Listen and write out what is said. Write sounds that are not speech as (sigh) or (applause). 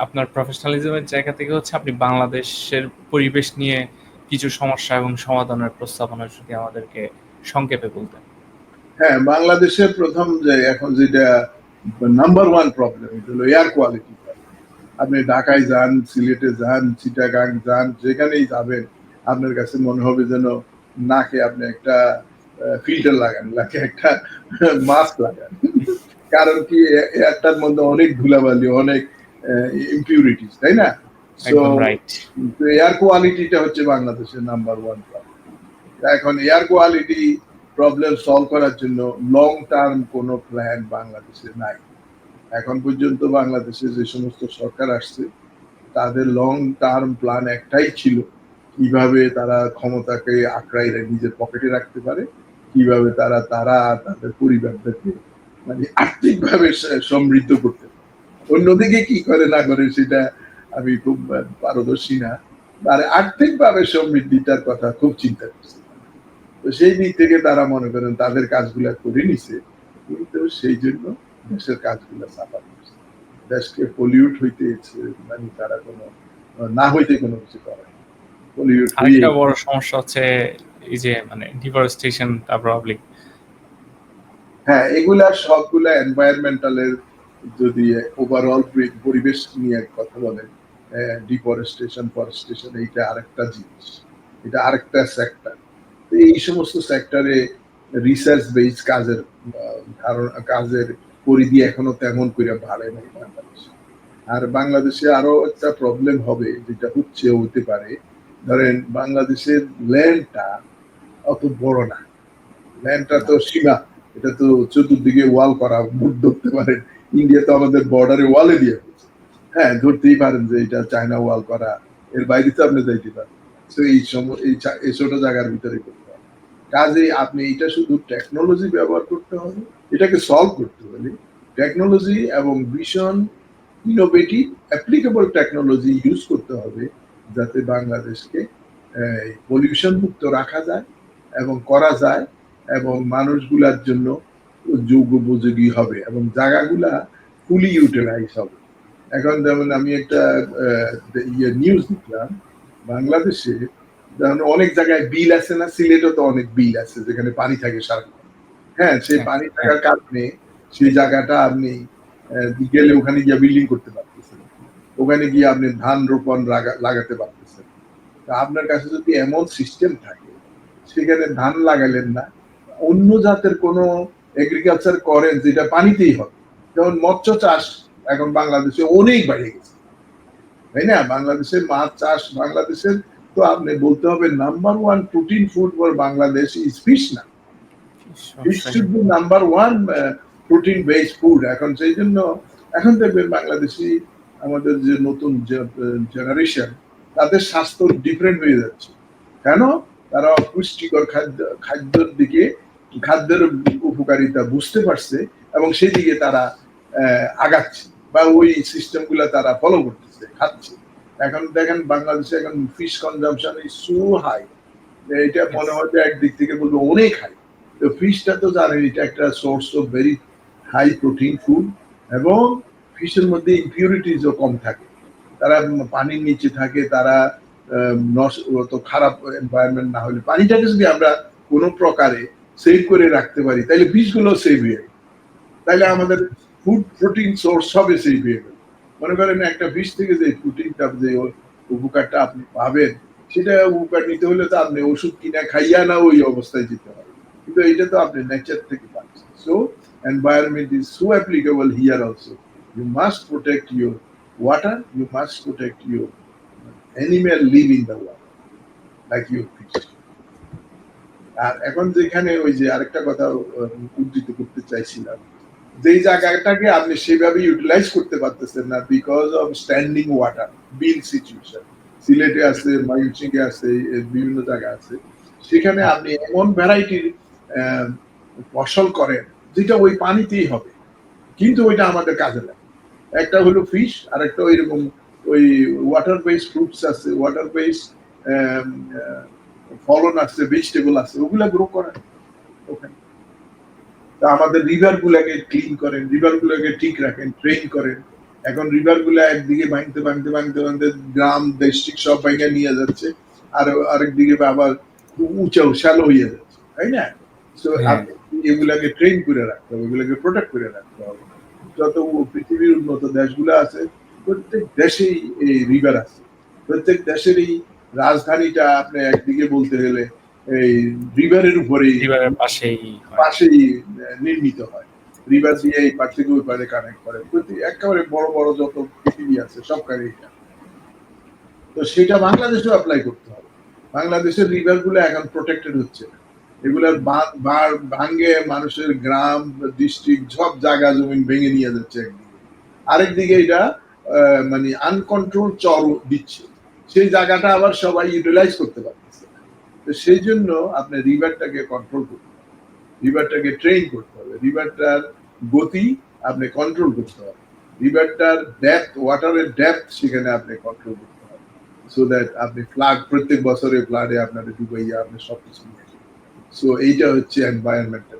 আপনার প্রফেশনালিজমের জায়গা থেকে হচ্ছে আপনি বাংলাদেশের পরিবেশ নিয়ে কিছু সমস্যা এবং সমাধানের প্রস্তাবনা যদি আমাদেরকে সংক্ষেপে বলতেন। হ্যাঁ বাংলাদেশের প্রথম যে এখন যেটা নাম্বার ওয়ান প্রবলেম এটা হলো এয়ার কোয়ালিটি আপনি ঢাকায় যান, সিলেটে যান, চিটাগাং যান, যেখানেই যাবেন, আপনার কাছে মনে হবে যেন নাকে আপনি একটা ফিল্টার লাগান, নাকে একটা (laughs) মাস্ক লাগান। কারণ কি এয়ারটার মধ্যে অনেক ধুলাবালি, অনেক ইম্পিউরিটিস তাই না? এয়ার কোয়ালিটিটা হচ্ছে বাংলাদেশের নাম্বার ওয়ান এখন এয়ার কোয়ালিটি প্রবলেম সলভ করার জন্য লং টার্ম কোনো প্ল্যান বাংলাদেশে নাই। এখন পর্যন্ত বাংলাদেশে যে সমস্ত সরকার আসছে তাদের লং টার্ম প্ল্যান একটাই ছিল কীভাবে তারা ক্ষমতাকে আঁকড়াই নিজের পকেটে রাখতে পারে কীভাবে তারা তারা তাদের পরিবারদেরকে মানে আর্থিকভাবে সমৃদ্ধ করতে পারে অন্যদিকে কি করে না করে সেটা আমি খুব পারদর্শী না। আর আর্থিকভাবে সমৃদ্ধিটার কথা খুব চিন্তা করছি। তো সেই দিক থেকে তারা মনে করেন তাদের কাজগুলা করে নিছে কিন্তু সেই জন্য দেশের কাজগুলো সাফার করছে দেশকে পলিউট হইতে মানে তারা কোনো না হইতে কোনো কিছু করে পলিউট আরেকটা বড় সমস্যা হচ্ছে এই যে মানে ডিফরেস্টেশন তারপর অবলিক হ্যাঁ এগুলা সবগুলা এনভায়রনমেন্টালের যদি ওভারঅল পরিবেশ নিয়ে কথা বলেন ডিফরেস্টেশন ফরেস্টেশন এইটা আরেকটা জিনিস। এটা আরেকটা সেক্টর এই সমস্ত সেক্টরে রিসার্চ বেস কাজের ধারণা, কাজের পরিধি এখনও তেমন করে বাড়ে নাই বাংলাদেশে। আর বাংলাদেশে আরও একটা প্রবলেম হবে, যেটা হচ্ছে হতে পারে। ধরেন বাংলাদেশের ল্যান্ডটা অত বড় না। ল্যান্ডটা তো সীমা। এটা তো চতুর্দিকে ওয়াল করা ধরতে পারেন। ইন্ডিয়া তো আমাদের বর্ডারে ওয়ালে দিয়ে হ্যাঁ ধরতেই পারেন যে এটা চায়না ওয়াল করা, এর বাইরে তো আপনি যাইতে পারেন। তো এই এই ছোট জায়গার ভিতরে করতে হবে। কাজে আপনি এটা শুধু টেকনোলজি ব্যবহার করতে হবে, এটাকে সলভ করতে হলে টেকনোলজি এবং ভীষণ ইনোভেটিভ অ্যাপ্লিকেবল টেকনোলজি ইউজ করতে হবে যাতে বাংলাদেশকে পলিউশন মুক্ত রাখা যায় এবং করা যায় এবং মানুষগুলার জন্য যোগ্য উপযোগী হবে এবং জায়গাগুলা ফুলি ইউটিলাইজ হবে এখন যেমন আমি একটা ইয়ে নিউজ দেখলাম বাংলাদেশে যেমন অনেক জায়গায় বিল আছে না সিলেটও তো অনেক বিল আছে যেখানে পানি থাকে সারাক্ষণ হ্যাঁ সেই পানি থাকার কারণে সেই জায়গাটা আপনি গেলে ওখানে গিয়ে বিল্ডিং করতে পারতেছেন। ওখানে গিয়ে আপনি ধান রোপণ লাগাতে পারতেছেন। তা আপনার কাছে যদি এমন সিস্টেম থাকে সেখানে ধান লাগালেন না অন্য জাতের কোনো এগ্রিকালচার করেন যেটা পানিতেই হবে যেমন মৎস্য চাষ এখন বাংলাদেশে অনেক বেড়ে গেছে। তাই না? বাংলাদেশের মাছ চাষ বাংলাদেশের তো আপনি বলতে হবে number one protein food for Bangladesh is fish না। Fish should be number one protein base food এখন সেই জন্য এখন দেখবেন বাংলাদেশি আমাদের যে নতুন জেনারেশন তাদের স্বাস্থ্য ডিফারেন্ট হয়ে যাচ্ছে। কেন? তারা পুষ্টিকর খাদ্য খাদ্যের দিকে খাদ্যের উপকারিতা বুঝতে পারছে এবং সেদিকে তারা আগাচ্ছে বা ওই সিস্টেমগুলো তারা ফলো করতেছে খাচ্ছে। এখন দেখেন বাংলাদেশে এখন fish consumption is so high এটা মনে হয় যে একদিক থেকে বলব অনেক হাই তো ফিশটা তো জানেন এটা একটা source of very high protein food এবং ফিশের মধ্যে ইম্পিউরিটিসও কম থাকে। তারা পানির নিচে থাকে তারা তো খারাপ এনভায়রনমেন্ট না হলে। পানিটাকে যদি আমরা কোনো প্রকারে সেভ করে রাখতে পারি তাহলে ফিশগুলো সেভ হয়ে তাহলে আমাদের ফুড প্রোটিন সোর্স হবে সেভ হয়ে গেল মনে করেন একটা ফিশ থেকে যে প্রোটিনটা যে উপকারটা আপনি পাবেন সেটা উপকার নিতে হলে তো আপনি ওষুধ কিনা খাইয়া না ওই অবস্থায় যেতে হবে কিন্তু এটা তো আপনি নেচার থেকে পাচ্ছেন so environment is so applicable here also. You must protect your water, you must protect your animal live in the water, like your fish. আর এখন যেখানে ওই যে আরেকটা কথা উদ্ধৃত করতে চাইছিলাম। যে জায়গাটাকে আপনি সেভাবে ইউটিলাইজ করতে পারতেছেন না বিকজ অফ স্ট্যান্ডিং ওয়াটার বিল সিচুয়েশন সিলেটে আছে, ময়মনসিংহে আছে বিভিন্ন জায়গা আছে। সেখানে আপনি এমন ভ্যারাইটির ফসল করেন, যেটা ওই পানিতেই হবে। কিন্তু ওইটা আমাদের কাজে লাগে। একটা হলো ফিশ আর একটা ওই রকম ওই ওয়াটার বেস ফ্রুটস আছে ওয়াটার বেস ফলন আছে ভেজিটেবল আছে ওগুলা গ্রো করেন ওখানে। তা আমাদের রিভার গুলাকে ক্লিন করেন রিভার গুলাকে ঠিক রাখেন ট্রেন করেন। এখন রিভারগুলো একদিকে ভাঙতে ভাঙতে ভাঙতে ভাঙতে গ্রাম ডিস্ট্রিক্ট সব ভাঙে নিয়ে যাচ্ছে আর আরেকদিকে আবার উঁচা শ্যালো হয়ে যাচ্ছে তাই না? তো হ্যাঁ। এগুলাকে ট্রেন করে রাখতে হবে এগুলাকে প্রোটেক্ট করে রাখতে হবে। যত পৃথিবীর উন্নত দেশগুলো আছে প্রত্যেক দেশেই এই রিভার আছে প্রত্যেক দেশেরই রাজধানীটা আপনি একদিকে বলতে গেলে এই রিভারের উপরেই পাশেই পাশেই নির্মিত হয়। রিভার দিয়ে এই পার থেকে ওই পারে কানেক্ট করে। একেবারে বড় বড় যত পৃথিবী আছে এটা। তো সেটা বাংলাদেশেও অ্যাপ্লাই করতে হবে। বাংলাদেশের রিভারগুলো এখন প্রোটেক্টেড হচ্ছে এগুলার বার ভাঙ্গে মানুষের গ্রাম ডিস্ট্রিক্ট সব জায়গা জমিন ভেঙে নিয়ে যাচ্ছে একদিকে। আরেকদিকে এটা আহ, মানে আনকন্ট্রোল চর দিচ্ছে। সেই জায়গাটা আবার সবাই ইউটিলাইজ করতে পারতেছে। তো সেই জন্য আপনি রিভারটাকে কন্ট্রোল করতে হবে। রিভারটাকে ট্রেন করতে হবে। রিভারটার গতি আপনি কন্ট্রোল করতে হবে। রিভারটার ডেপথ ওয়াটারের ডেপথ সেখানে আপনি কন্ট্রোল করতে হবে। সো দ্যাট আপনি ফ্লাড প্রত্যেক বছরে ফ্লাডে আপনাদের ডুবাইয়া আপনি সবকিছু নিয়ে সো এইটা হচ্ছে এনভায়রনমেন্টের কাজ